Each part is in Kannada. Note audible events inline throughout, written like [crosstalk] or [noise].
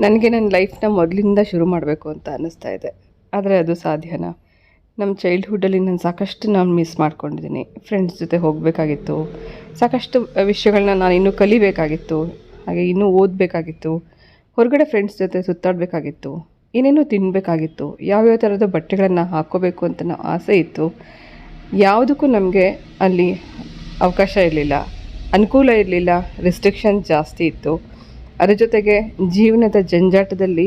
ನನಗೆ ನನ್ನ ಲೈಫ್ನ ಮೊದಲಿಂದ ಶುರು ಮಾಡಬೇಕು ಅಂತ ಅನ್ನಿಸ್ತಾ ಇದೆ. ಆದರೆ ಅದು ಸಾಧ್ಯನಾ? ನಮ್ಮ ಚೈಲ್ಡ್ಹುಡ್ಡಲ್ಲಿ ನಾನು ಸಾಕಷ್ಟು ನಾನು ಮಿಸ್ ಮಾಡ್ಕೊಂಡಿದ್ದೀನಿ. ಫ್ರೆಂಡ್ಸ್ ಜೊತೆ ಹೋಗಬೇಕಾಗಿತ್ತು. ಸಾಕಷ್ಟು ವಿಷಯಗಳನ್ನ ನಾನು ಇನ್ನೂ ಕಲಿಬೇಕಾಗಿತ್ತು. ಹಾಗೆ ಇನ್ನೂ ಓದಬೇಕಾಗಿತ್ತು. ಹೊರಗಡೆ ಫ್ರೆಂಡ್ಸ್ ಜೊತೆ ಸುತ್ತಾಡಬೇಕಾಗಿತ್ತು. ಏನೇನೋ ತಿನ್ನಬೇಕಾಗಿತ್ತು ಯಾವ್ಯಾವ ಥರದ ಬಟ್ಟೆಗಳನ್ನು ಹಾಕ್ಕೋಬೇಕು ಅಂತ ನಾವು ಆಸೆ ಇತ್ತು. ಯಾವುದಕ್ಕೂ ನಮಗೆ ಅಲ್ಲಿ ಅವಕಾಶ ಇರಲಿಲ್ಲ. ಅನುಕೂಲ ಇರಲಿಲ್ಲ. ರಿಸ್ಟ್ರಿಕ್ಷನ್ ಜಾಸ್ತಿ ಇತ್ತು. ಅದ್ರ ಜೊತೆಗೆ ಜೀವನದ ಜಂಜಾಟದಲ್ಲಿ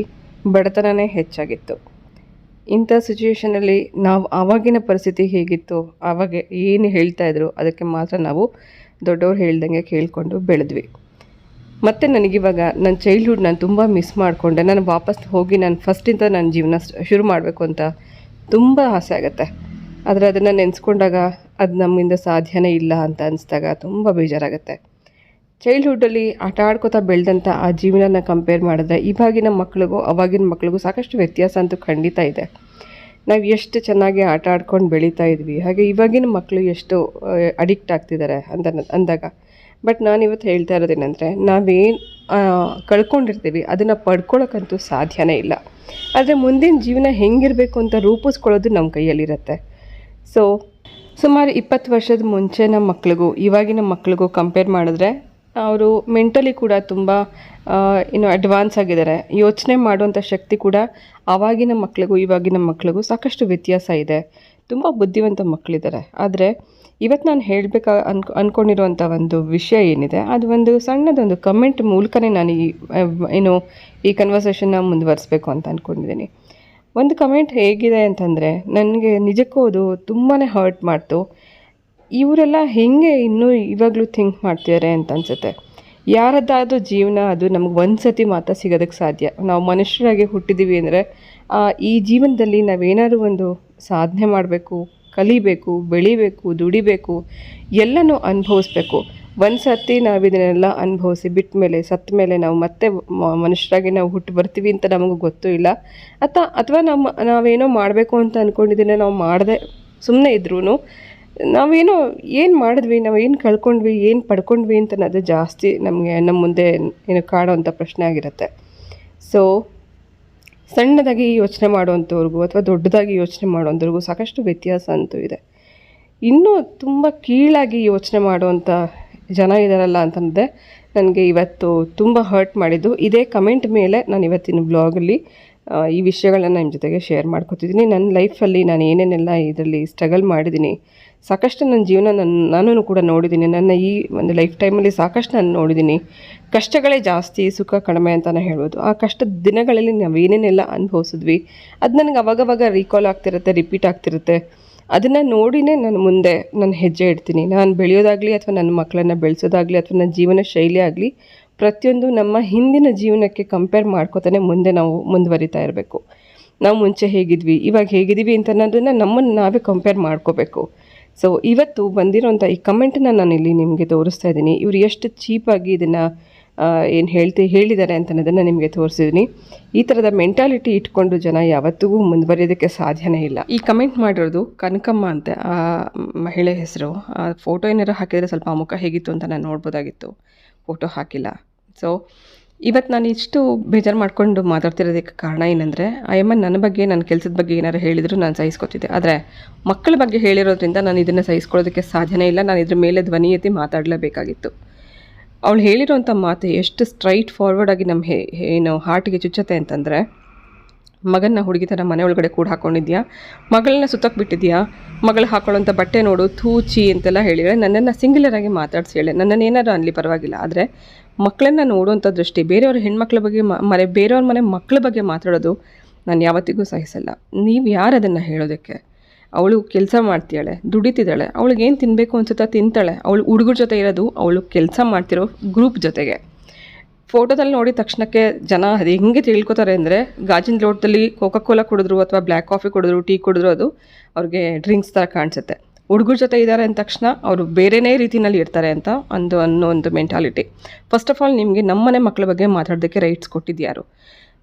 ಬಡತನನೇ ಹೆಚ್ಚಾಗಿತ್ತು. ಇಂಥ ಸಿಚುವೇಷನಲ್ಲಿ ನಾವು ಆವಾಗಿನ ಪರಿಸ್ಥಿತಿ ಹೇಗಿತ್ತು, ಆವಾಗ ಏನು ಹೇಳ್ತಾ ಇದ್ರು, ಅದಕ್ಕೆ ಮಾತ್ರ ನಾವು ದೊಡ್ಡವ್ರು ಹೇಳ್ದಂಗೆ ಕೇಳಿಕೊಂಡು ಬೆಳೆದ್ವಿ. ಮತ್ತು ನನಗಿವಾಗ ನನ್ನ ಚೈಲ್ಡ್ಹುಡ್ ನಾನು ತುಂಬ ಮಿಸ್ ಮಾಡಿಕೊಂಡೆ. ನಾನು ವಾಪಸ್ ಹೋಗಿ ನಾನು ಫಸ್ಟಿಂದ ನನ್ನ ಜೀವನ ಶುರು ಮಾಡಬೇಕು ಅಂತ ತುಂಬ ಆಸೆ ಆಗುತ್ತೆ. ಆದರೆ ಅದನ್ನು ನೆನೆಸ್ಕೊಂಡಾಗ ಅದು ನಮ್ಮಿಂದ ಸಾಧ್ಯನೇ ಇಲ್ಲ ಅಂತ ಅನಿಸ್ದಾಗ ತುಂಬ ಬೇಜಾರಾಗುತ್ತೆ. ಚೈಲ್ಡ್ಹುಡ್ಡಲ್ಲಿ ಆಟ ಆಡ್ಕೋತಾ ಬೆಳೆದಂಥ ಆ ಜೀವನನ ಕಂಪೇರ್ ಮಾಡಿದ್ರೆ ಇವಾಗಿನ ಮಕ್ಳಿಗೂ ಅವಾಗಿನ ಮಕ್ಳಿಗೂ ಸಾಕಷ್ಟು ವ್ಯತ್ಯಾಸ ಅಂತೂ ಖಂಡಿತ ಇದೆ. ನಾವು ಎಷ್ಟು ಚೆನ್ನಾಗಿ ಆಟ ಆಡ್ಕೊಂಡು ಬೆಳೀತಾ ಇದ್ವಿ, ಹಾಗೆ ಇವಾಗಿನ ಮಕ್ಕಳು ಎಷ್ಟು ಅಡಿಕ್ಟ್ ಆಗ್ತಿದ್ದಾರೆ ಅಂತ ಅಂದಾಗ. ಬಟ್ ನಾನು ಇವತ್ತು ಹೇಳ್ತಾ ಇರೋದೇನೆಂದರೆ ನಾವೇನು ಕಳ್ಕೊಂಡಿರ್ತೀವಿ, ಅದನ್ನು ಪಡ್ಕೊಳ್ಳೋಕ್ಕಂತೂ ಸಾಧ್ಯನೇ ಇಲ್ಲ. ಆದರೆ ಮುಂದಿನ ಜೀವನ ಹೆಂಗಿರಬೇಕು ಅಂತ ರೂಪಿಸ್ಕೊಳ್ಳೋದು ನಮ್ಮ ಕೈಯಲ್ಲಿರುತ್ತೆ. ಸೊ ಸುಮಾರು ಇಪ್ಪತ್ತು ವರ್ಷದ ಮುಂಚೆ ನಮ್ಮ ಮಕ್ಳಿಗೂ ಇವಾಗಿನ ಮಕ್ಳಿಗೂ ಕಂಪೇರ್ ಮಾಡಿದ್ರೆ ಅವರು ಮೆಂಟಲಿ ಕೂಡ ತುಂಬ ಏನು ಅಡ್ವಾನ್ಸ್ ಆಗಿದ್ದಾರೆ. ಯೋಚನೆ ಮಾಡುವಂಥ ಶಕ್ತಿ ಕೂಡ ಆವಾಗಿನ ಮಕ್ಕಳಿಗೂ ಇವಾಗಿನ ಮಕ್ಕಳಿಗೂ ಸಾಕಷ್ಟು ವ್ಯತ್ಯಾಸ ಇದೆ. ತುಂಬ ಬುದ್ಧಿವಂತ ಮಕ್ಕಳಿದ್ದಾರೆ ಆದರೆ ಇವತ್ತು ನಾನು ಹೇಳಬೇಕಾ ಅನ್ಕೊ ಅಂದ್ಕೊಂಡಿರುವಂಥ ಒಂದು ವಿಷಯ ಏನಿದೆ, ಅದು ಒಂದು ಸಣ್ಣದೊಂದು ಕಮೆಂಟ್ ಮೂಲಕನೇ ನಾನು ಈ ಏನು ಈ ಕನ್ವರ್ಸೇಷನ್ನ ಮುಂದುವರಿಸಬೇಕು ಅಂತ ಅಂದ್ಕೊಂಡಿದ್ದೀನಿ ಒಂದು ಕಮೆಂಟ್ ಹೇಗಿದೆ ಅಂತಂದರೆ, ನನಗೆ ನಿಜಕ್ಕೂ ಅದು ತುಂಬಾ ಹರ್ಟ್ ಮಾಡ್ತು. ಇವರೆಲ್ಲ ಹೇಗೆ ಇನ್ನೂ ಇವಾಗಲೂ ಥಿಂಕ್ ಮಾಡ್ತಿದ್ದಾರೆ ಅಂತ ಅನ್ಸುತ್ತೆ. ಯಾರದ್ದಾದ್ರೂ ಜೀವನ ಅದು ನಮ್ಗೆ ಒಂದು ಸತಿ ಮಾತ್ರ ಸಿಗೋದಕ್ಕೆ ಸಾಧ್ಯ. ನಾವು ಮನುಷ್ಯರಾಗಿ ಹುಟ್ಟಿದ್ದೀವಿ ಅಂದರೆ ಈ ಜೀವನದಲ್ಲಿ ನಾವೇನಾದ್ರು ಒಂದು ಸಾಧನೆ ಮಾಡಬೇಕು, ಕಲಿಬೇಕು, ಬೆಳಿಬೇಕು, ದುಡಿಬೇಕು, ಎಲ್ಲನೂ ಅನುಭವಿಸ್ಬೇಕು. ಒಂದು ಸರ್ತಿ ನಾವು ಇದನ್ನೆಲ್ಲ ಅನುಭವಿಸಿ ಬಿಟ್ಟ ಮೇಲೆ ಸತ್ತ ಮೇಲೆ ನಾವು ಮತ್ತೆ ಮನುಷ್ಯರಾಗಿ ನಾವು ಹುಟ್ಟು ಬರ್ತೀವಿ ಅಂತ ನಮಗೂ ಗೊತ್ತೂ ಇಲ್ಲ. ಅಥವಾ ಅಥವಾ ನಮ್ಮ ನಾವೇನೋ ಮಾಡಬೇಕು ಅಂತ ಅಂದ್ಕೊಂಡಿದ್ದೀನಿ ನಾವು ಮಾಡದೆ ಸುಮ್ಮನೆ ಇದ್ರೂ ನಾವೇನೋ ಏನು ಮಾಡಿದ್ವಿ, ನಾವು ಏನು ಕಳ್ಕೊಂಡ್ವಿ, ಏನು ಪಡ್ಕೊಂಡ್ವಿ ಅಂತ ಅನ್ನೋದು ಜಾಸ್ತಿ ನಮಗೆ ನಮ್ಮ ಮುಂದೆ ಏನು ಕಾಡೋವಂಥ ಪ್ರಶ್ನೆ ಆಗಿರುತ್ತೆ. ಸೊ ಸಣ್ಣದಾಗಿ ಯೋಚನೆ ಮಾಡುವಂಥವ್ರಿಗೂ ಅಥವಾ ದೊಡ್ಡದಾಗಿ ಯೋಚನೆ ಮಾಡುವಂಥವ್ರಿಗೂ ಸಾಕಷ್ಟು ವ್ಯತ್ಯಾಸ ಅಂತೂ ಇದೆ. ಇನ್ನೂ ತುಂಬ ಕೀಳಾಗಿ ಯೋಚನೆ ಮಾಡುವಂಥ ಜನ ಇದ್ದಾರಲ್ಲ ಅಂತಂದರೆ, ನನಗೆ ಇವತ್ತು ತುಂಬ ಹರ್ಟ್ ಮಾಡಿದ್ದು. ಇದೇ ಕಮೆಂಟ್ ಮೇಲೆ ನಾನು ಇವತ್ತಿನ ಬ್ಲಾಗಲ್ಲಿ ಈ ವಿಷಯಗಳನ್ನ ನಿಮ್ಮ ಜೊತೆಗೆ ಶೇರ್ ಮಾಡ್ಕೊತಿದ್ದೀನಿ ನನ್ನ ಲೈಫಲ್ಲಿ ನಾನು ಏನೇನೆಲ್ಲ ಇದರಲ್ಲಿ ಸ್ಟ್ರಗಲ್ ಮಾಡಿದ್ದೀನಿ ಸಾಕಷ್ಟು ನನ್ನ ಜೀವನ ನನ್ನ ನಾನು ಕೂಡ ನೋಡಿದ್ದೀನಿ ನನ್ನ ಈ ಒಂದು ಲೈಫ್ ಟೈಮಲ್ಲಿ ಸಾಕಷ್ಟು ನಾನು ನೋಡಿದ್ದೀನಿ ಕಷ್ಟಗಳೇ ಜಾಸ್ತಿ, ಸುಖ ಕಡಿಮೆ ಅಂತಲೇ ಹೇಳ್ಬೋದು. ಆ ಕಷ್ಟದ ದಿನಗಳಲ್ಲಿ ನಾವು ಏನೇನೆಲ್ಲ ಅನುಭವಿಸಿದ್ವಿ, ಅದು ನನಗೆ ಅವಾಗವಾಗ ರೀಕಾಲ್ ಆಗ್ತಿರುತ್ತೆ ರಿಪೀಟ್ ಆಗ್ತಿರುತ್ತೆ. ಅದನ್ನು ನೋಡಿನೇ ನಾನು ಮುಂದೆ ನಾನು ಹೆಜ್ಜೆ ಇಡ್ತೀನಿ. ನಾನು ಬೆಳೆಯೋದಾಗಲಿ ಅಥವಾ ನನ್ನ ಮಕ್ಕಳನ್ನು ಬೆಳೆಸೋದಾಗಲಿ ಅಥವಾ ನನ್ನ ಜೀವನ ಶೈಲಿ ಆಗಲಿ ಪ್ರತಿಯೊಂದು ನಮ್ಮ ಹಿಂದಿನ ಜೀವನಕ್ಕೆ ಕಂಪೇರ್ ಮಾಡ್ಕೋತಾನೆ ಮುಂದೆ ನಾವು ಮುಂದುವರಿತಾ ಇರಬೇಕು. ನಾವು ಮುಂಚೆ ಹೇಗಿದ್ವಿ, ಇವಾಗ ಹೇಗಿದ್ದೀವಿ ಅಂತ ಅನ್ನೋದನ್ನು ನಮ್ಮನ್ನು ನಾವೇ ಕಂಪೇರ್ ಮಾಡ್ಕೋಬೇಕು. ಸೊ ಇವತ್ತು ಬಂದಿರೋಂಥ ಈ ಕಮೆಂಟನ್ನು ನಾನು ಇಲ್ಲಿ ನಿಮಗೆ ತೋರಿಸ್ತಾ ಇದ್ದೀನಿ. ಇವರು ಎಷ್ಟು ಚೀಪಾಗಿ ಇದನ್ನು ಏನು ಹೇಳ್ತಿ, ಹೇಳಿದ್ದಾರೆ ಅಂತ ಅನ್ನೋದನ್ನು ನಿಮಗೆ ತೋರಿಸಿದ್ದೀನಿ. ಈ ಥರದ ಮೆಂಟಾಲಿಟಿ ಇಟ್ಕೊಂಡು ಜನ ಯಾವತ್ತಿಗೂ ಮುಂದುವರಿಯೋದಕ್ಕೆ ಸಾಧ್ಯನೇ ಇಲ್ಲ. ಈ ಕಮೆಂಟ್ ಮಾಡಿರೋದು ಕನಕಮ್ಮ ಅಂತ, ಆ, ಮಹಿಳೆ ಹೆಸರು. ಆ ಫೋಟೋ ಏನಾರು ಹಾಕಿದರೆ ಸ್ವಲ್ಪ ಮುಖ ಹೇಗಿತ್ತು ಅಂತ ನಾನು ನೋಡ್ಬೋದಾಗಿತ್ತು. ಫೋಟೋ ಹಾಕಿಲ್ಲ. ಸೊ ಇವತ್ತು ನಾನು ಇಷ್ಟು ಬೇಜಾರು ಮಾಡ್ಕೊಂಡು ಮಾತಾಡ್ತಿರೋದಕ್ಕೆ ಕಾರಣ ಏನಂದರೆ ಐ ಎಂ ನನ್ನ ಬಗ್ಗೆ ನನ್ನ ಕೆಲಸದ ಬಗ್ಗೆ ಏನಾರು ಹೇಳಿದ್ರು ನಾನು ಸಹಿಸ್ಕೊತಿದ್ದೆ. ಆದರೆ, ಮಕ್ಕಳ ಬಗ್ಗೆ ಹೇಳಿರೋದ್ರಿಂದ ನಾನು ಇದನ್ನು ಸಹಿಸ್ಕೊಳ್ಳೋದಕ್ಕೆ ಸಾಧ್ಯನೇ ಇಲ್ಲ. ನಾನು ಇದ್ರ ಮೇಲೆ ಧ್ವನಿ ಎತ್ತಿ ಮಾತಾಡಲೇಬೇಕಾಗಿತ್ತು. ಅವಳು ಹೇಳಿರೋಂಥ ಮಾತು ಎಷ್ಟು ಸ್ಟ್ರೈಟ್ ಫಾರ್ವರ್ಡ್ ಆಗಿ ನಮ್ಮ ಏನು ಹಾರ್ಟಿಗೆ ಚುಚ್ಚತ್ತೆ ಅಂತಂದರೆ ಮಗನ್ನ ಹುಡುಗಿ ಥರ ಮನೆ ಒಳಗಡೆ ಕೂಡ ಹಾಕ್ಕೊಂಡಿದ್ಯಾ ಮಗಳನ್ನ ಸುತ್ತಕ್ಕೆ ಬಿಟ್ಟಿದ್ಯಾ? ಮಗಳು ಹಾಕೊಳ್ಳೋಂಥ ಬಟ್ಟೆ ನೋಡು, ಥೂಚಿ ಅಂತೆಲ್ಲ ಹೇಳಿದರೆ ನನ್ನನ್ನು ಸಿಂಗ್ಯುಲರಾಗಿ ಮಾತಾಡ್ಸಿ ಹೇಳಿ. ನನ್ನನ್ನು ಏನಾದ್ರು ಅನ್ಲಿ ಪರವಾಗಿಲ್ಲ. ಆದರೆ ಮಕ್ಕಳನ್ನ ನೋಡುವಂಥ ದೃಷ್ಟಿ, ಬೇರೆಯವ್ರ ಹೆಣ್ಮಕ್ಳ ಬಗ್ಗೆ ಮನೆ ಬೇರೆಯವ್ರ ಮನೆ ಮಕ್ಕಳ ಬಗ್ಗೆ ಮಾತಾಡೋದು ನಾನು ಯಾವತ್ತಿಗೂ ಸಹಿಸಲ್ಲ. ನೀವು ಯಾರು ಅದನ್ನು ಹೇಳೋದಕ್ಕೆ? ಅವಳು ಕೆಲಸ ಮಾಡ್ತಿದ್ದಾಳೆ, ದುಡಿತಿದ್ದಾಳೆ ಅವಳಿಗೆ ಏನು ತಿನ್ನಬೇಕು ಅನ್ಸುತ್ತಾ ತಿಂತಾಳೆ. ಅವಳು ಹುಡುಗರ ಜೊತೆ ಇರೋದು, ಅವಳು ಕೆಲಸ ಮಾಡ್ತಿರೋ ಗ್ರೂಪ್ ಜೊತೆಗೆ. ಫೋಟೋದಲ್ಲಿ ನೋಡಿದ ತಕ್ಷಣಕ್ಕೆ ಜನ ಅದು ಹೆಂಗೆ ತಿಳ್ಕೊತಾರೆ ಅಂದರೆ ಗಾಜಿನ ಲೋಟದಲ್ಲಿ ಕೋಕಾ ಕೋಲಾ ಕುಡಿದ್ರು ಅಥವಾ ಬ್ಲ್ಯಾಕ್ ಕಾಫಿ ಕುಡಿದ್ರು ಟೀ ಕುಡಿದ್ರು, ಅದು ಅವ್ರಿಗೆ ಡ್ರಿಂಕ್ಸ್ ಥರ ಕಾಣಿಸುತ್ತೆ. ಹುಡುಗರ ಜೊತೆ ಇದ್ದಾರೆ ಅಂದ ತಕ್ಷಣ ಅವರು ಬೇರೆನೇ ರೀತಿನಲ್ಲಿ ಇರ್ತಾರೆ ಅಂತ ಒಂದು ಅನ್ನೋ ಒಂದು ಮೆಂಟಾಲಿಟಿ ಫಸ್ಟ್ ಆಫ್ ಆಲ್ ನಿಮಗೆ ನಮ್ಮನೆ ಮಕ್ಕಳ ಬಗ್ಗೆ ಮಾತಾಡೋದಕ್ಕೆ ರೈಟ್ಸ್ ಕೊಟ್ಟಿದ್ಯಾರು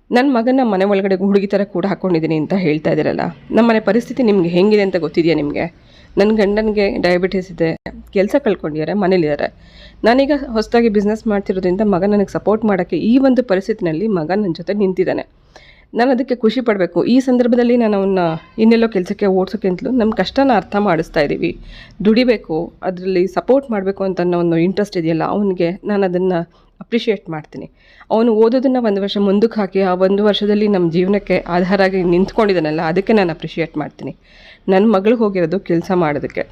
ನನ್ನ ಮಗನ ಮನೆ ಒಳಗಡೆ ಹುಡುಗಿ ಥರ ಕೂಡ ಹಾಕ್ಕೊಂಡಿದ್ದೀನಿ ಅಂತ ಹೇಳ್ತಾ ಇದ್ದೀರಲ್ಲ ನಮ್ಮನೆ ಪರಿಸ್ಥಿತಿ ನಿಮಗೆ ಹೆಂಗಿದೆ ಅಂತ ಗೊತ್ತಿದೆಯಾ ನಿಮಗೆ? ನನ್ನ ಗಂಡನಿಗೆ ಡಯಾಬಿಟಿಸ್ ಇದೆ, ಕೆಲಸ ಕಳ್ಕೊಂಡಿದ್ದಾರೆ ಮನೇಲಿದ್ದಾರೆ ನಾನೀಗ ಹೊಸದಾಗಿ ಬಿಸ್ನೆಸ್ ಮಾಡ್ತಿರೋದ್ರಿಂದ ಮಗ ನನಗೆ ಸಪೋರ್ಟ್ ಮಾಡೋಕ್ಕೆ ಈ ಒಂದು ಪರಿಸ್ಥಿತಿನಲ್ಲಿ ಮಗ ನನ್ನ ಜೊತೆ ನಿಂತಿದ್ದಾನೆ ನಾನು ಅದಕ್ಕೆ ಖುಷಿ ಪಡಬೇಕು. ಈ ಸಂದರ್ಭದಲ್ಲಿ ನಾನು ಅವನ್ನ ಇನ್ನೆಲ್ಲೋ ಕೆಲಸಕ್ಕೆ ಓಡಿಸೋಕ್ಕಿಂತಲೂ ನಮ್ಮ ಕಷ್ಟನ ಅರ್ಥ ಮಾಡಿಸ್ತಾ ಇದ್ದೀವಿ ದುಡಿಬೇಕು, ಅದರಲ್ಲಿ ಸಪೋರ್ಟ್ ಮಾಡಬೇಕು ಅಂತ ಅನ್ನೋ ಒಂದು ಇಂಟ್ರೆಸ್ಟ್ ಇದೆಯಲ್ಲ, ಅವನಿಗೆ ನಾನು ಅದನ್ನು ಅಪ್ರಿಷಿಯೇಟ್ ಮಾಡ್ತೀನಿ. ಅವನು ಓದೋದನ್ನು ಒಂದು ವರ್ಷ ಮುಂದಕ್ಕೆ ಹಾಕಿ, ಆ ಒಂದು ವರ್ಷದಲ್ಲಿ ನಮ್ಮ ಜೀವನಕ್ಕೆ ಆಧಾರ ಆಗಿ ನಿಂತ್ಕೊಂಡಿದ್ದಾನಲ್ಲ ಅದಕ್ಕೆ ನಾನು ಅಪ್ರಿಷಿಯೇಟ್ ಮಾಡ್ತೀನಿ. ನನ್ನ ಮಗಳು ಹೋಗಿರೋದು ಕೆಲಸ ಮಾಡೋದಕ್ಕೆ.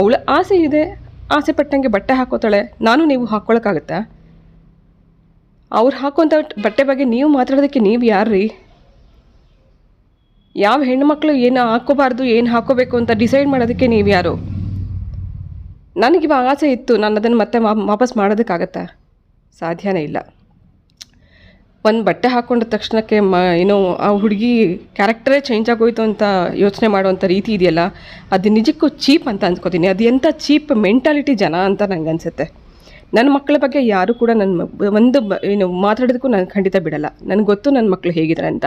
ಅವಳ ಆಸೆ ಇದೆ, ಆಸೆ ಪಟ್ಟಂಗೆ ಬಟ್ಟೆ ಹಾಕೋತಾಳೆ, ನಾನು ನೀವು ಹಾಕ್ಕೊಳಕ್ಕಾಗತ್ತಾ ಅವ್ರು ಹಾಕೋಂಥ ಬಟ್ಟೆ ಬಗ್ಗೆ ನೀವು ಮಾತಾಡೋದಕ್ಕೆ ನೀವು ಯಾರ್ರೀ? ಯಾವ ಹೆಣ್ಮಕ್ಳು ಏನು ಹಾಕೋಬಾರ್ದು, ಏನು ಹಾಕೋಬೇಕು ಅಂತ ಡಿಸೈಡ್ ಮಾಡೋದಕ್ಕೆ ನೀವು ಯಾರು? ನನಗಿವಾಗ ಆಸೆ ಇತ್ತು, ನಾನು ಅದನ್ನು ಮತ್ತೆ ವಾಪಸ್ ಮಾಡೋದಕ್ಕಾಗತ್ತಾ? ಸಾಧ್ಯನೇ ಇಲ್ಲ. ಒಂದು ಬಟ್ಟೆ ಹಾಕ್ಕೊಂಡ ತಕ್ಷಣಕ್ಕೆ ಮ, ಏನೋ ಆ ಹುಡುಗಿ ಕ್ಯಾರೆಕ್ಟರೇ ಚೇಂಜ್ ಆಗೋಯ್ತು ಅಂತ ಯೋಚನೆ ಮಾಡುವಂಥ ರೀತಿ ಇದೆಯಲ್ಲ, ಅದು ನಿಜಕ್ಕೂ ಚೀಪ್ ಅಂತ ಅಂದ್ಕೋತೀನಿ ಅದು ಎಂಥ ಚೀಪ್ ಮೆಂಟಾಲಿಟಿ ಜನ ಅಂತ ನನಗೆ ಅನಿಸುತ್ತೆ. ನನ್ನ ಮಕ್ಕಳ ಬಗ್ಗೆ ಯಾರೂ ಕೂಡ ನನ್ನ ಒಂದು ಏನು ಮಾತಾಡೋದಕ್ಕೂ ನಾನು ಖಂಡಿತ ಬಿಡಲ್ಲ. ನನಗೆ ಗೊತ್ತು ನನ್ನ ಮಕ್ಕಳು ಹೇಗಿದ್ದಾರೆ ಅಂತ.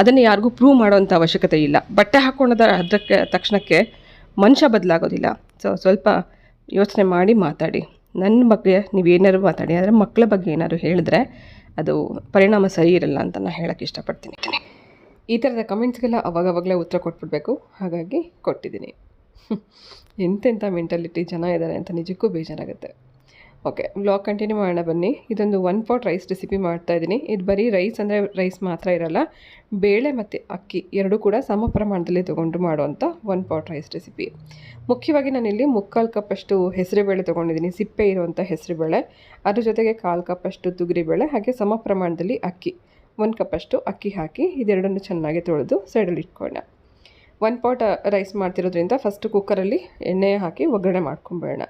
ಅದನ್ನು ಯಾರಿಗೂ ಪ್ರೂವ್ ಮಾಡೋವಂಥ ಅವಶ್ಯಕತೆ ಇಲ್ಲ. ಬಟ್ಟೆ ಹಾಕ್ಕೊಂಡದ ಅದಕ್ಕೆ ತಕ್ಷಣಕ್ಕೆ ಮನುಷ್ಯ ಬದಲಾಗೋದಿಲ್ಲ. ಸೊ ಸ್ವಲ್ಪ ಯೋಚನೆ ಮಾಡಿ ಮಾತಾಡಿ. ನನ್ನ ಬಗ್ಗೆ ನೀವು ಏನಾದ್ರು ಮಾತಾಡಿ, ಆದರೆ ಮಕ್ಕಳ ಬಗ್ಗೆ ಏನಾದ್ರು ಹೇಳಿದ್ರೆ ಅದು ಪರಿಣಾಮ ಸರಿ ಇರಲ್ಲ ಅಂತ ನಾನು ಹೇಳೋಕ್ಕೆ ಇಷ್ಟಪಡ್ತೀನಿ. ಈ ಥರದ ಕಮೆಂಟ್ಸ್ಗೆಲ್ಲ ಅವಾಗವಾಗಲೇ ಉತ್ತರ ಕೊಟ್ಬಿಡ್ಬೇಕು. ಹಾಗಾಗಿ ಕೊಟ್ಟಿದ್ದೀನಿ. [laughs] ಎಂತೆಂಥ ಮೆಂಟಾಲಿಟಿ ಜನ ಇದ್ದಾರೆ ಅಂತ ನಿಜಕ್ಕೂ ಬೇಜಾರಾಗುತ್ತೆ. ಓಕೆ ಬ್ಲಾಗ್ ಕಂಟಿನ್ಯೂ ಮಾಡೋಣ ಬನ್ನಿ. ಇದೊಂದು ಒನ್ ಪಾಟ್ ರೈಸ್ ರೆಸಿಪಿ ಮಾಡ್ತಾ ಇದ್ದೀನಿ. ಇದು ಬರೀ ರೈಸ್ ಅಂದರೆ ರೈಸ್ ಮಾತ್ರ ಇರಲ್ಲ, ಬೇಳೆ ಮತ್ತು ಅಕ್ಕಿ ಎರಡೂ ಕೂಡ ಸಮ ಪ್ರಮಾಣದಲ್ಲಿ ತೊಗೊಂಡು ಮಾಡುವಂಥ ಒನ್ ಪಾಟ್ ರೈಸ್ ರೆಸಿಪಿ ಮುಖ್ಯವಾಗಿ ನಾನಿಲ್ಲಿ ಮುಕ್ಕಾಲು ಕಪ್ಪಷ್ಟು ಹೆಸರುಬೇಳೆ ತೊಗೊಂಡಿದ್ದೀನಿ, ಸಿಪ್ಪೆ ಇರುವಂಥ ಹೆಸರುಬೇಳೆ. ಅದ್ರ ಜೊತೆಗೆ ಕಾಲು ಕಪ್ಪಷ್ಟು ತೊಗರಿಬೇಳೆ, ಹಾಗೆ ಸಮ ಪ್ರಮಾಣದಲ್ಲಿ ಅಕ್ಕಿ. ಒಂದು ಕಪ್ಪಷ್ಟು ಅಕ್ಕಿ ಹಾಕಿ ಇದೆರಡನ್ನು ಚೆನ್ನಾಗಿ ತೊಳೆದು ಸೈಡಲ್ಲಿ ಇಟ್ಕೊಳ್ಳೋಣ. ಒನ್ ಪಾಟ್ ರೈಸ್ ಮಾಡ್ತಿರೋದ್ರಿಂದ ಫಸ್ಟು ಕುಕ್ಕರಲ್ಲಿ ಎಣ್ಣೆ ಹಾಕಿ ಒಗ್ಗರಣೆ ಮಾಡ್ಕೊಂಬೇಡ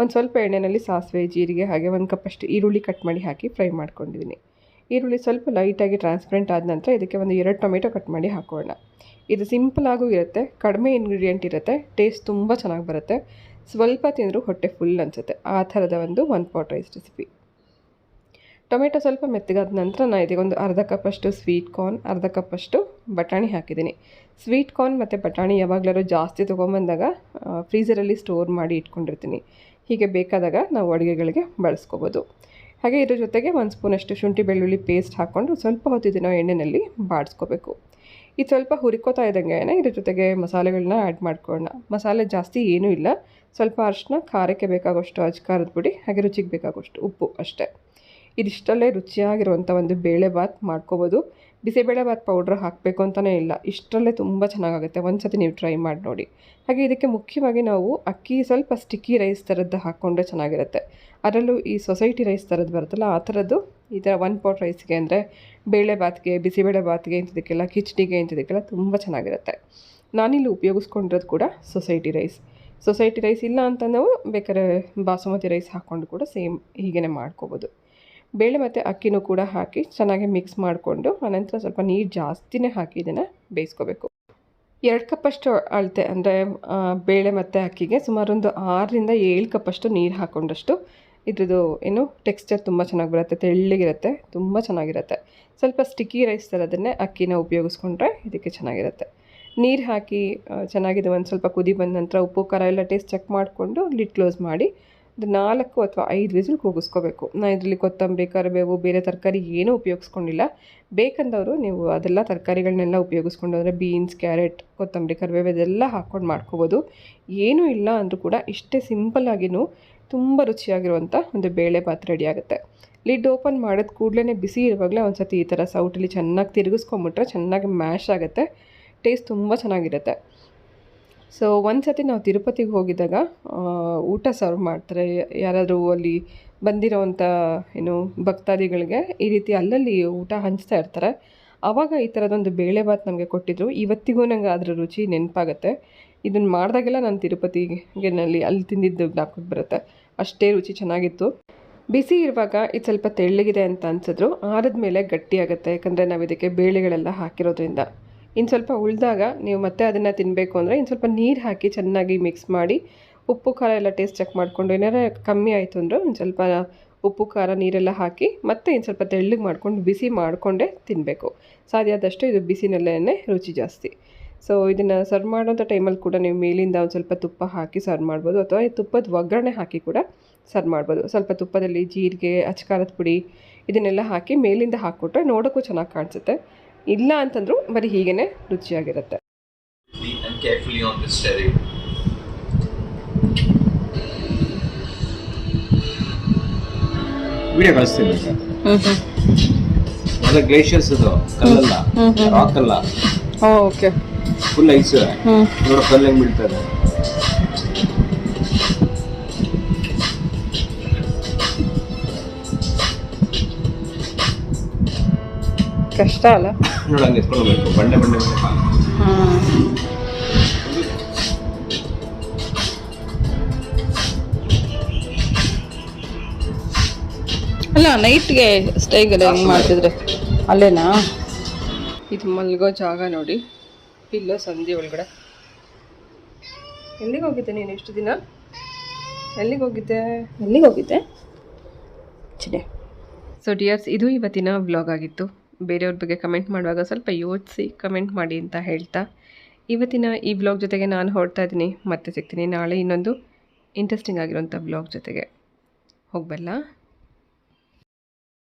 ಒಂದು ಸ್ವಲ್ಪ ಎಣ್ಣೆಯಲ್ಲಿ ಸಾಸಿವೆ, ಜೀರಿಗೆ ಹಾಗೆ ಒಂದು ಕಪ್ಪಷ್ಟು ಈರುಳ್ಳಿ ಕಟ್ ಮಾಡಿ ಹಾಕಿ ಫ್ರೈ ಮಾಡ್ಕೊಂಡಿದ್ದೀನಿ ಈರುಳ್ಳಿ ಸ್ವಲ್ಪ ಲೈಟಾಗಿ ಟ್ರಾನ್ಸ್ಪರೆಂಟ್ ಆದ ನಂತರ ಇದಕ್ಕೆ ಒಂದು ಎರಡು ಟೊಮೆಟೊ ಕಟ್ ಮಾಡಿ ಹಾಕೋಣ. ಇದು ಸಿಂಪಲ್ ಆಗೂ ಇರುತ್ತೆ, ಕಡಿಮೆ ಇಂಗ್ರೀಡಿಯೆಂಟ್ ಇರುತ್ತೆ ಟೇಸ್ಟ್ ತುಂಬ ಚೆನ್ನಾಗಿ ಬರುತ್ತೆ. ಸ್ವಲ್ಪ ತಿಂದರೂ ಹೊಟ್ಟೆ ಫುಲ್ ಅನಿಸುತ್ತೆ. ಆ ಥರದ ಒಂದು one pot rice recipe tomato ಸ್ವಲ್ಪ ಮೆತ್ತಗಾದ ನಂತರ ನಾನು ಇದಕ್ಕೆ ಒಂದು ಅರ್ಧ ಕಪ್ಪಷ್ಟು ಸ್ವೀಟ್ ಕಾರ್ನ್ ಅರ್ಧ ಕಪ್ಪಷ್ಟು ಬಟಾಣಿ ಹಾಕಿದ್ದೀನಿ ಸ್ವೀಟ್ ಕಾರ್ನ್ ಮತ್ತು ಬಟಾಣಿ ಯಾವಾಗಲಾರು ಜಾಸ್ತಿ ತೊಗೊಂಬಂದಾಗ ಫ್ರೀಸರಲ್ಲಿ ಸ್ಟೋರ್ ಮಾಡಿ ಇಟ್ಕೊಂಡಿರ್ತೀನಿ. ಹೀಗೆ ಬೇಕಾದಾಗ ನಾವು ಅಡುಗೆಗಳಿಗೆ ಬಳಸ್ಕೋಬೋದು. ಹಾಗೆ ಇದ್ರ ಜೊತೆಗೆ ಒಂದು ಸ್ಪೂನಷ್ಟು ಶುಂಠಿ ಬೆಳ್ಳುಳ್ಳಿ ಪೇಸ್ಟ್ ಹಾಕ್ಕೊಂಡು ಸ್ವಲ್ಪ ಹೊತ್ತಿದ್ದು ನಾವು ಎಣ್ಣೆಯಲ್ಲಿ ಬಾಡಿಸ್ಕೋಬೇಕು. ಇದು ಸ್ವಲ್ಪ ಹುರಿಕೋತಾ ಇದ್ದಂಗೆ ಇದ್ರ ಜೊತೆಗೆ ಮಸಾಲೆಗಳನ್ನ ಆ್ಯಡ್ ಮಾಡ್ಕೊಳ್ಳೋಣ. ಮಸಾಲೆ ಜಾಸ್ತಿ ಏನೂ ಇಲ್ಲ. ಸ್ವಲ್ಪ ಅರ್ಶಿನ ಖಾರಕ್ಕೆ ಬೇಕಾಗೋಷ್ಟು ಅಜ್ಕಾರದ ಪುಡಿ, ಹಾಗೆ ರುಚಿಗೆ ಬೇಕಾಗೋಷ್ಟು ಉಪ್ಪು ಅಷ್ಟೇ. ಇದಿಷ್ಟಲ್ಲೇ ರುಚಿಯಾಗಿರುವಂಥ ಒಂದು ಬೇಳೆ ಬಾತ್ ಮಾಡ್ಕೋಬೋದು. ಬಿಸಿಬೇಳೆ ಬಾತ್ ಪೌಡ್ರ್ ಹಾಕಬೇಕು ಅಂತಲೇ ಇಲ್ಲ, ಇಷ್ಟರಲ್ಲೇ ತುಂಬ ಚೆನ್ನಾಗಾಗುತ್ತೆ. ಒಂದು ಸತಿ ನೀವು ಟ್ರೈ ಮಾಡಿ ನೋಡಿ. ಹಾಗೆ ಇದಕ್ಕೆ ಮುಖ್ಯವಾಗಿ ನಾವು ಅಕ್ಕಿ ಸ್ವಲ್ಪ ಸ್ಟಿಕ್ಕಿ ರೈಸ್ ಥರದ್ದು ಹಾಕ್ಕೊಂಡ್ರೆ ಚೆನ್ನಾಗಿರುತ್ತೆ. ಅದರಲ್ಲೂ ಈ ಸೊಸೈಟಿ ರೈಸ್ ಥರದ್ದು ಬರುತ್ತಲ್ಲ, ಆ ಥರದ್ದು ಈ ಥರ ಒನ್ ಪಾಟ್ ರೈಸ್ಗೆ ಅಂದರೆ ಬೇಳೆ ಭಾತ್ಗೆ ಬಿಸಿಬೇಳೆ ಭಾತ್ಗೆ ಇಂಥದಕ್ಕೆಲ್ಲ, ಕಿಚಡಿಗೆ ಇಂಥದಕ್ಕೆಲ್ಲ ತುಂಬ ಚೆನ್ನಾಗಿರುತ್ತೆ. ನಾನಿಲ್ಲಿ ಉಪಯೋಗಿಸ್ಕೊಂಡಿರೋದು ಕೂಡ ಸೊಸೈಟಿ ರೈಸ್ ಸೊಸೈಟಿ ರೈಸ್ ಇಲ್ಲ ಅಂತ ನಾವು ಬೇಕಾದ್ರೆ ಬಾಸುಮತಿ ರೈಸ್ ಹಾಕ್ಕೊಂಡು ಕೂಡ ಸೇಮ್ ಹೀಗೇ ಮಾಡ್ಕೋಬೋದು. ಬೇಳೆ ಮತ್ತು ಅಕ್ಕಿನೂ ಕೂಡ ಹಾಕಿ ಚೆನ್ನಾಗಿ ಮಿಕ್ಸ್ ಮಾಡಿಕೊಂಡು, ಆನಂತರ ಸ್ವಲ್ಪ ನೀರು ಜಾಸ್ತಿನೇ ಹಾಕಿ ಇದನ್ನು ಬೇಯಿಸ್ಕೋಬೇಕು. ಎರಡು ಕಪ್ಪಷ್ಟು ಅಳತೆ ಅಂದರೆ ಬೇಳೆ ಮತ್ತು ಅಕ್ಕಿಗೆ ಸುಮಾರು ಒಂದು ಆರರಿಂದ ಏಳು ಕಪ್ಪಷ್ಟು ನೀರು ಹಾಕ್ಕೊಂಡಷ್ಟು ಇದ್ರದ್ದು ಏನು ಟೆಕ್ಸ್ಚರ್ ತುಂಬ ಚೆನ್ನಾಗಿ ಬರುತ್ತೆ, ತೆಳ್ಳಗಿರುತ್ತೆ, ತುಂಬ ಚೆನ್ನಾಗಿರುತ್ತೆ. ಸ್ವಲ್ಪ ಸ್ಟಿಕ್ಕಿ ರೈಸ್ ಥರದನ್ನೇ ಅಕ್ಕಿನ ಉಪಯೋಗಿಸ್ಕೊಂಡ್ರೆ ಇದಕ್ಕೆ ಚೆನ್ನಾಗಿರುತ್ತೆ. ನೀರು ಹಾಕಿ ಚೆನ್ನಾಗಿದೆ ಒಂದು ಸ್ವಲ್ಪ ಕುದಿ ಬಂದ ನಂತರ ಉಪ್ಪು, ಖಾರ ಎಲ್ಲ ಟೇಸ್ಟ್ ಚೆಕ್ ಮಾಡಿಕೊಂಡು ಲಿಡ್ ಕ್ಲೋಸ್ ಮಾಡಿ ಒಂದು ನಾಲ್ಕು ಅಥವಾ ಐದು ವಿಸಿಲ್ ಕೂಗಿಸ್ಕೋಬೇಕು. ನಾನು ಇದರಲ್ಲಿ ಕೊತ್ತಂಬರಿ, ಕರಿಬೇವು, ಬೇರೆ ತರಕಾರಿ ಏನೂ ಉಪಯೋಗಿಸ್ಕೊಂಡಿಲ್ಲ. ಬೇಕಂದವರು ನೀವು ಅದೆಲ್ಲ ತರಕಾರಿಗಳನ್ನೆಲ್ಲ ಉಪಯೋಗಿಸ್ಕೊಂಡು ಅಂದರೆ ಬೀನ್ಸ್, ಕ್ಯಾರೆಟ್, ಕೊತ್ತಂಬರಿ, ಕರಿಬೇವು ಇದೆಲ್ಲ ಹಾಕ್ಕೊಂಡು ಮಾಡ್ಕೋಬೋದು. ಏನೂ ಇಲ್ಲ ಅಂದರೂ ಕೂಡ ಇಷ್ಟೇ ಸಿಂಪಲ್ಲಾಗಿಯೂ ತುಂಬ ರುಚಿಯಾಗಿರುವಂಥ ಒಂದು ಬೇಳೆ ಭಾತ್ ರೆಡಿ ಆಗುತ್ತೆ. ಲಿಡ್ ಓಪನ್ ಮಾಡಿದ ಕೂಡಲೇ ಬಿಸಿ ಇರುವಾಗಲೇ ಒಂದು ಸತಿ ಈ ಥರ ಸೌಟಲ್ಲಿ ಚೆನ್ನಾಗಿ ತಿರುಗಿಸ್ಕೊಂಬಿಟ್ರೆ ಚೆನ್ನಾಗಿ ಮ್ಯಾಶ್ ಆಗುತ್ತೆ. ಟೇಸ್ಟ್ ತುಂಬ ಚೆನ್ನಾಗಿರುತ್ತೆ. ಸೊ ಒಂದು ಸತಿ ನಾವು ತಿರುಪತಿಗೆ ಹೋಗಿದ್ದಾಗ ಊಟ ಸರ್ವ್ ಮಾಡ್ತಾರೆ. ಯಾರಾದರೂ ಅಲ್ಲಿ ಬಂದಿರೋವಂಥ ಏನು, ಭಕ್ತಾದಿಗಳಿಗೆ ಈ ರೀತಿ ಅಲ್ಲಲ್ಲಿ ಊಟ ಹಂಚ್ತಾ ಇರ್ತಾರೆ. ಆವಾಗ ಈ ಥರದೊಂದು ಬೇಳೆ ಭಾತ್ ನಮಗೆ ಕೊಟ್ಟಿದ್ರು. ಇವತ್ತಿಗೂ ನನಗೆ ಅದರ ರುಚಿ ನೆನಪಾಗುತ್ತೆ. ಇದನ್ನು ಮಾಡಿದಾಗೆಲ್ಲ ನಾನು ತಿರುಪತಿಗೆ ನಲ್ಲಿ ಅಲ್ಲಿ ತಿಂದಿದ್ದು ಜ್ಞಾಪಕಕ್ಕೆ ಬರುತ್ತೆ. ಅಷ್ಟೇ ರುಚಿ ಚೆನ್ನಾಗಿತ್ತು. ಬಿಸಿ ಇರುವಾಗ ಇದು ಸ್ವಲ್ಪ ತೆಳ್ಳಗಿದೆ ಅಂತ ಅನ್ಸಿದ್ರು. ಆರದ ಮೇಲೆ ಗಟ್ಟಿಯಾಗುತ್ತೆ. ಯಾಕಂದರೆ ನಾವು ಇದಕ್ಕೆ ಬೇಳೆಗಳೆಲ್ಲ ಹಾಕಿರೋದ್ರಿಂದ. ಇನ್ನು ಸ್ವಲ್ಪ ಉಳಿದಾಗ ನೀವು ಮತ್ತೆ ಅದನ್ನು ತಿನ್ನಬೇಕು ಅಂದರೆ ಇನ್ನು ಸ್ವಲ್ಪ ನೀರು ಹಾಕಿ ಚೆನ್ನಾಗಿ ಮಿಕ್ಸ್ ಮಾಡಿ ಉಪ್ಪು, ಖಾರ ಎಲ್ಲ ಟೇಸ್ಟ್ ಚೆಕ್ ಮಾಡಿಕೊಂಡು, ಏನಾರ ಕಮ್ಮಿ ಆಯಿತು ಅಂದರೆ ಒಂದು ಸ್ವಲ್ಪ ಉಪ್ಪು, ಖಾರ, ನೀರೆಲ್ಲ ಹಾಕಿ ಮತ್ತೆ ಇನ್ನು ಸ್ವಲ್ಪ ತೆಳ್ಳಗೆ ಮಾಡ್ಕೊಂಡು ಬಿಸಿ ಮಾಡಿಕೊಂಡೇ ತಿನ್ನಬೇಕು ಸಾಧ್ಯ ಆದಷ್ಟು ಇದು ಬಿಸಿನಲ್ಲೇ ರುಚಿ ಜಾಸ್ತಿ. ಸೊ ಇದನ್ನು ಸರ್ವ್ ಮಾಡೋಂಥ ಟೈಮಲ್ಲಿ ಕೂಡ ನೀವು ಮೇಲಿಂದ ಒಂದು ಸ್ವಲ್ಪ ತುಪ್ಪ ಹಾಕಿ ಸರ್ವ್ ಮಾಡ್ಬೋದು. ಅಥವಾ ಈ ತುಪ್ಪದ ಒಗ್ಗರಣೆ ಹಾಕಿ ಕೂಡ ಸರ್ವ್ ಮಾಡ್ಬೋದು. ಸ್ವಲ್ಪ ತುಪ್ಪದಲ್ಲಿ ಜೀರಿಗೆ, ಅಚ್ಕಾರದ ಪುಡಿ ಇದನ್ನೆಲ್ಲ ಹಾಕಿ ಮೇಲಿಂದ ಹಾಕ್ಕೊಟ್ರೆ ನೋಡೋಕ್ಕೂ ಚೆನ್ನಾಗಿ ಕಾಣಿಸುತ್ತೆ. ಇಲ್ಲ ಅಂತಂದ್ರು ಬರೀ ಹೀಗೇನೆ ರುಚಿಯಾಗಿರುತ್ತೆ. ವಿಡಿಯೋ ಕಳಿಸ್ತೀನಿ ಗ್ಲೇಷಿಯರ್ಸ್ ಇದು ಕಲ್ಲಲ್ಲ ರಾಕ್ ಅಲ್ಲ. ಓಕೆ ಫುಲ್ ಐಸ್ ನೋಡೋ ಕಲ್ಲು ಹೆಂಗ್ ಬೀಳ್ತದೆ ಕಷ್ಟ ಅಲ್ಲ? ಎತ್ಕೊಳ್ಬೇಕು ಬಂಡೆ ಬಂಡೆ. ಅಲ್ಲ ನೈಟ್ಗೆ ಸ್ಟೇಗೆಲ್ಲ ಹೆಂಗ್ ಮಾಡ್ತಿದ್ರೆ? ಅಲ್ಲೇನಾ? ಇದು ಮಲ್ಗೋ ಜಾಗ ನೋಡಿ. ಇಲ್ಲೋ ಸಂಧಿ ಒಳಗಡೆ. ಎಲ್ಲಿಗೆ ಹೋಗಿದ್ದೆ ನೀನು ಎಷ್ಟು ದಿನ? ಎಲ್ಲಿಗೆ ಹೋಗಿದ್ದೆ? ಎಲ್ಲಿಗೆ ಹೋಗಿದ್ದೆ? ಚಿಡೆ ಸೊ ಡಿಯರ್ಸ್ ಇದು ಇವತ್ತಿನ ವ್ಲಾಗ್ ಆಗಿತ್ತು. ಬೇರೆಯವ್ರ ಬಗ್ಗೆ ಕಮೆಂಟ್ ಮಾಡುವಾಗ ಸ್ವಲ್ಪ ಯೋಚಿಸಿ ಕಮೆಂಟ್ ಮಾಡಿ ಅಂತ ಹೇಳ್ತಾ ಇವತ್ತಿನ ಈ ಬ್ಲಾಗ್ ಜೊತೆಗೆ ನಾನು ಹೊರಡ್ತಾ ಇದ್ದೀನಿ. ಮತ್ತೆ ಸಿಗ್ತೀನಿ ನಾಳೆ ಇನ್ನೊಂದು ಇಂಟ್ರೆಸ್ಟಿಂಗ್ ಆಗಿರುವಂಥ ಬ್ಲಾಗ್ ಜೊತೆಗೆ. ಹೋಗ್ಬಲ್ಲ?